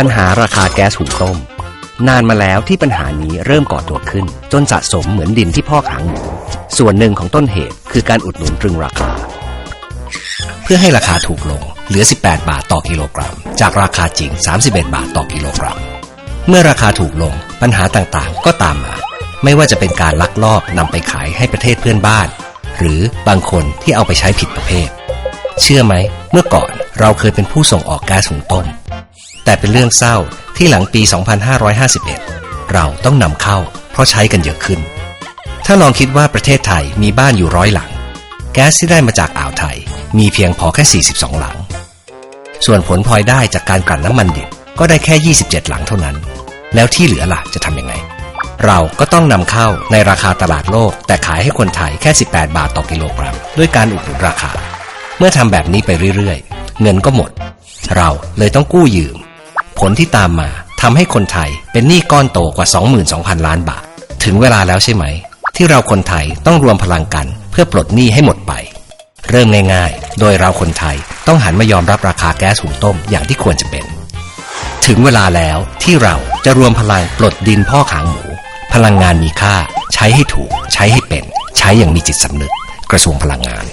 ปัญหาราคาแก๊สหุงต้ม นานมาแล้วที่ปัญหานี้เริ่มก่อตัวขึ้น จนสะสมเหมือนดินที่พอกหางหมูส่วนหนึ่งของต้นเหตุคือการอุดหนุนตรึงราคา เพื่อให้ราคาถูกลงเหลือ 18 บาทต่อกิโลกรัม จากราคาจริง 31 บาทต่อกิโลกรัม เมื่อราคาถูกลงปัญหาต่างๆ ก็ตามมา ไม่ว่าจะเป็นการลักลอบนำไปขายให้ประเทศเพื่อนบ้าน หรือบางคนที่เอาไปใช้ผิดประเภท เชื่อไหม เมื่อก่อนเราเคยเป็นผู้ส่งออกแก๊สหุงต้ม แต่เป็นเรื่องเศร้าที่หลังปี 2551 เราต้องนำเข้า เพราะใช้กันเยอะขึ้น ถ้าลองคิดว่าประเทศไทยมีบ้านอยู่ร้อยหลัง แก๊สที่ได้มาจากอ่าวไทยมีเพียงพอแค่ 42 หลัง ส่วนผลพลอยได้จากการกลั่นน้ำมันดิบก็ได้แค่ 27 หลังเท่านั้น แล้วที่เหลือล่ะจะทำยังไง เราก็ต้องนำเข้าในราคาตลาดโลก แต่ขายให้คนไทยแค่ 18 บาทต่อกิโลกรัม ด้วยการอุดหนุนราคา เมื่อทำแบบนี้ไปเรื่อยๆ เงินก็หมด เราเลยต้องกู้ยืม ผลที่ตามมาทำให้คนไทยเป็นหนี้ก้อนโตกว่า 22,000 ล้านบาท ถึงเวลาแล้วใช่ไหม ที่เราคนไทยต้องรวมพลังกันเพื่อปลดหนี้ให้หมดไป เริ่มง่ายๆ โดยเราคนไทยต้องหันมายอมรับราคาแก๊สหุงต้มอย่างที่ควรจะเป็น ถึงเวลาแล้วที่เราจะรวมพลังปลดดินพ่อขางหมู พลังงานมีค่า ใช้ให้ถูก ใช้ให้เป็น ใช้อย่างมีจิตสำนึก กระทรวงพลังงาน